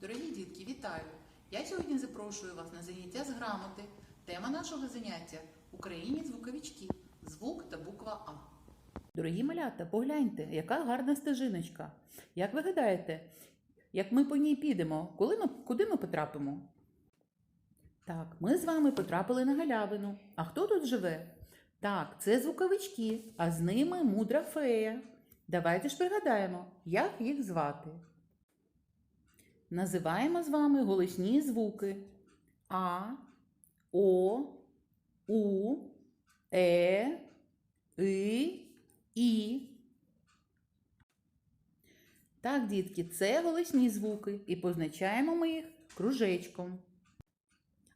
Дорогі дітки, вітаю! Я сьогодні запрошую вас на заняття з грамоти. Тема нашого заняття Україні звуковички. Звук та буква А. Дорогі малята, погляньте, яка гарна стежиночка. Як ви гадаєте, як ми по ній підемо, коли ми, куди ми потрапимо? Так, ми з вами потрапили на галявину. А хто тут живе? Так, це звуковички, а з ними мудра фея. Давайте ж пригадаємо, як їх звати. Називаємо з вами голосні звуки А, О, У, Е, И, І. Так, дітки, це голосні звуки, і позначаємо ми їх кружечком.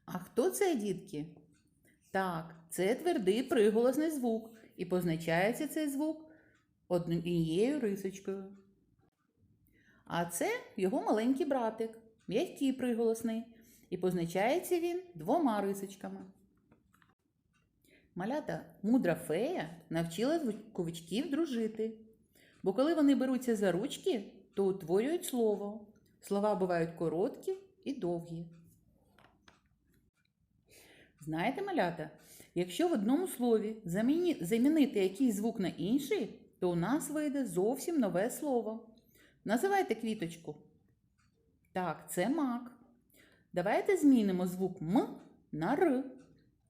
А хто це, дітки? Так, це твердий приголосний звук, і позначається цей звук однією рисочкою. А це його маленький братик, м'який приголосний, і позначається він двома рисочками. Малята мудра фея навчила звуковичків дружити, бо коли вони беруться за ручки, то утворюють слово. Слова бувають короткі і довгі. Знаєте, малята, якщо в одному слові заміні- замінити якийсь звук на інший, то у нас вийде зовсім нове слово. Називайте квіточку. Так, це мак. Давайте змінимо звук М на Р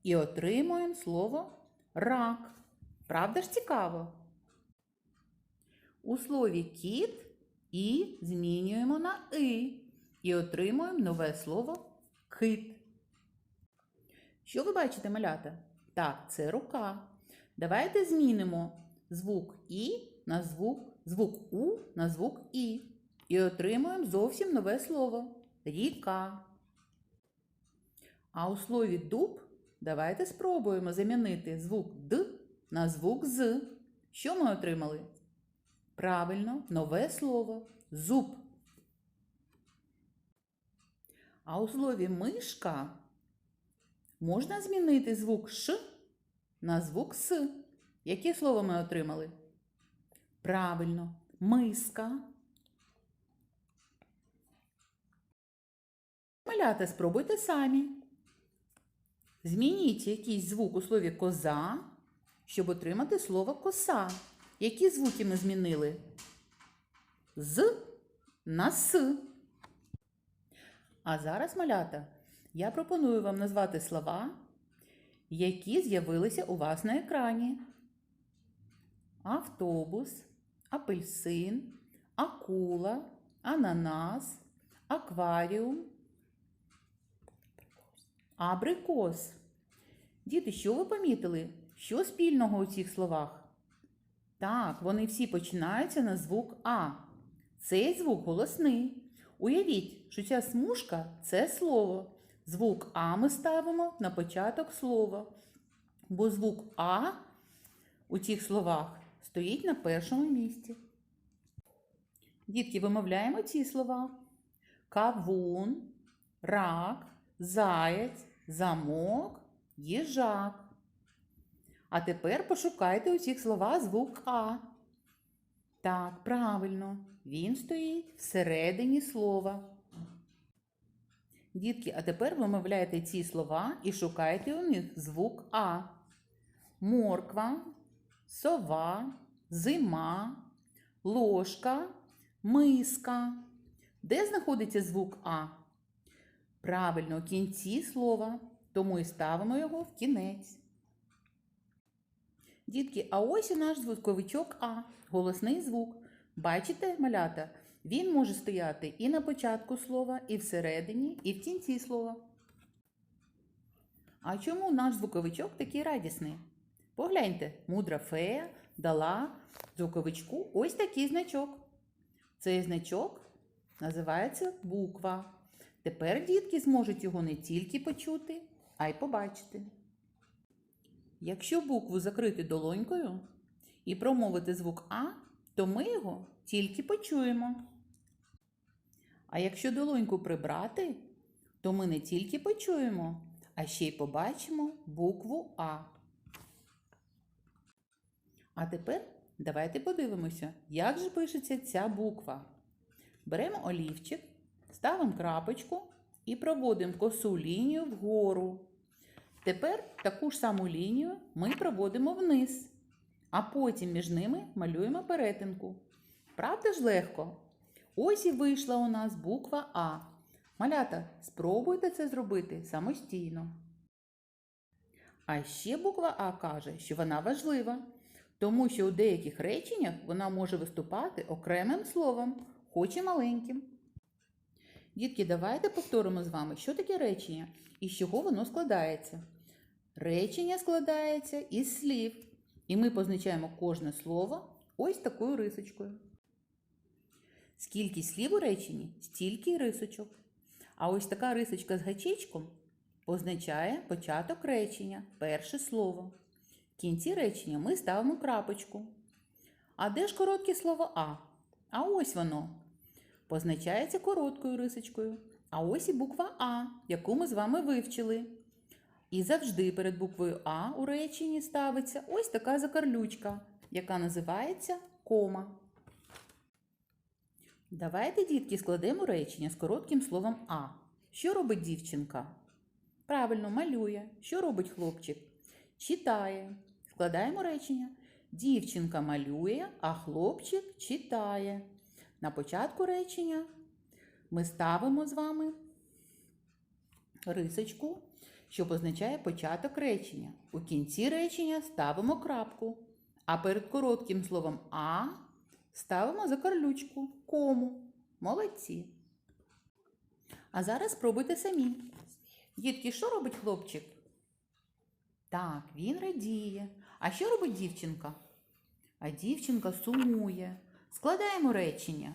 і отримуємо слово рак. Правда ж цікаво? У слові кіт і змінюємо на и і отримуємо нове слово кит. Що ви бачите, малята? Так, це рука. Давайте змінимо звук І на звук, звук У на звук І. І отримуємо зовсім нове слово ріка. А у слові дуб давайте спробуємо замінити звук Д на звук З. Що ми отримали? Правильно, нове слово зуб. А у слові мишка можна змінити звук Ш на звук С. Яке слово ми отримали? Правильно, миска. Малята, спробуйте самі. Змініть якийсь звук у слові коза, щоб отримати слово коса. Які звуки ми змінили? З на С. А зараз, малята, я пропоную вам назвати слова, які з'явилися у вас на екрані. Автобус, апельсин, акула, ананас, акваріум, абрикос. Діти, що ви помітили? Що спільного у цих словах? Так, вони всі починаються на звук А. Цей звук голосний. Уявіть, що ця смужка це слово. Звук А ми ставимо на початок слова. Бо звук А у цих словах стоїть на першому місці. Дітки, вимовляємо ці слова: кавун, рак, заєць, замок, їжак. А тепер пошукайте у цих словах звук А. Так, правильно, він стоїть всередині слова. Дітки, а тепер вимовляйте ці слова і шукайте у них звук А. Морква, сова, зима, ложка, миска. Де знаходиться звук А? Правильно, у кінці слова, тому і ставимо його в кінець. Дітки, а ось і наш звуковичок А, голосний звук. Бачите, малята? Він може стояти і на початку слова, і всередині, і в кінці слова. А чому наш звуковичок такий радісний? Погляньте, мудра фея дала звуковичку ось такий значок. Цей значок називається буква. Тепер дітки зможуть його не тільки почути, а й побачити. Якщо букву закрити долонькою і промовити звук А, то ми його тільки почуємо. А якщо долоньку прибрати, то ми не тільки почуємо, а ще й побачимо букву А. А тепер давайте подивимося, як же пишеться ця буква. Беремо олівчик, ставимо крапочку і проводимо косу лінію вгору. Тепер таку ж саму лінію ми проводимо вниз, а потім між ними малюємо перетинку. Правда ж легко? Ось і вийшла у нас буква А. Малята, спробуйте це зробити самостійно. А ще буква А каже, що вона важлива, тому що у деяких реченнях вона може виступати окремим словом, хоч і маленьким. Дітки, давайте повторимо з вами, що таке речення і з чого воно складається. Речення складається із слів, і ми позначаємо кожне слово ось такою рисочкою. Скільки слів у реченні, стільки й рисочок. А ось така рисочка з гачечком позначає початок речення, перше слово. В кінці речення ми ставимо крапочку. А де ж коротке слово А? А ось воно. Позначається короткою рисочкою. А ось і буква А, яку ми з вами вивчили. І завжди перед буквою А у реченні ставиться ось така закарлючка, яка називається кома. Давайте, дітки, складемо речення з коротким словом А. Що робить дівчинка? Правильно, малює. Що робить хлопчик? Читає. Складаємо речення. Дівчинка малює, а хлопчик читає. На початку речення ми ставимо з вами рисочку, що позначає початок речення. У кінці речення ставимо крапку, а перед коротким словом А ставимо закарлючку, кому. Молодці. А зараз спробуйте самі. Дітки, що робить хлопчик? Так, він радіє. А що робить дівчинка? А дівчинка сумує. Складаємо речення.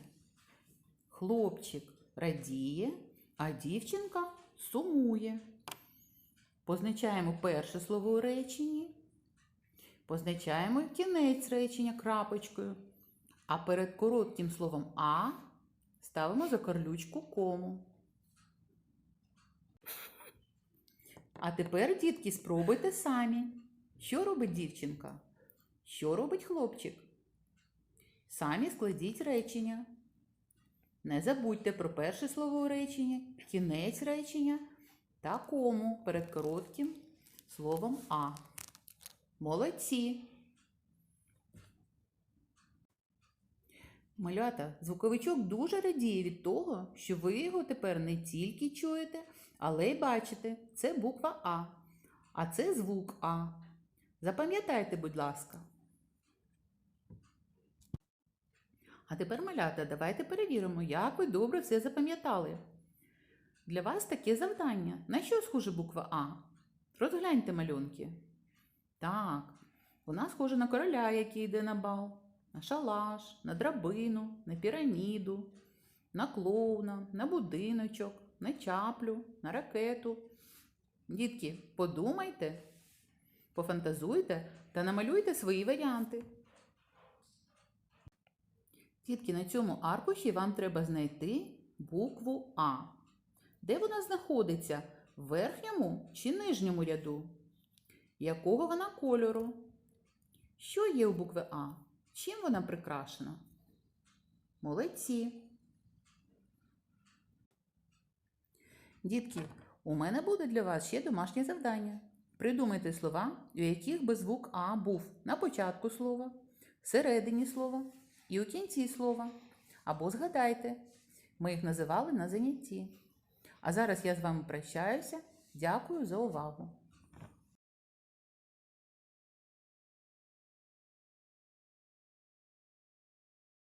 Хлопчик радіє, а дівчинка сумує. Позначаємо перше слово у реченні. Позначаємо кінець речення крапочкою. А перед коротким словом А ставимо закарлючку кому. А тепер, дітки, спробуйте самі. Що робить дівчинка? Що робить хлопчик? Самі складіть речення. Не забудьте про перше слово у реченні, кінець речення та кому перед коротким словом А. Молодці! Малята, звуковичок дуже радіє від того, що ви його тепер не тільки чуєте, але й бачите. Це буква А. А це звук А. Запам'ятайте, будь ласка. А тепер, малята, давайте перевіримо, як ви добре все запам'ятали. Для вас таке завдання. На що схоже буква А? Розгляньте малюнки. Так, вона схожа на короля, який йде на бал, на шалаш, на драбину, на піраміду, на клоуна, на будиночок, на чаплю, на ракету. Дітки, подумайте, пофантазуйте та намалюйте свої варіанти. Дітки, на цьому аркуші вам треба знайти букву А. Де вона знаходиться? В верхньому чи нижньому ряду? Якого вона кольору? Що є у букви А? Чим вона прикрашена? Молодці. Дітки, у мене буде для вас ще домашнє завдання. Придумайте слова, у яких би звук А був на початку слова, всередині слова і у кінці слова. Або згадайте, ми їх називали на занятті. А зараз я з вами прощаюся. Дякую за увагу!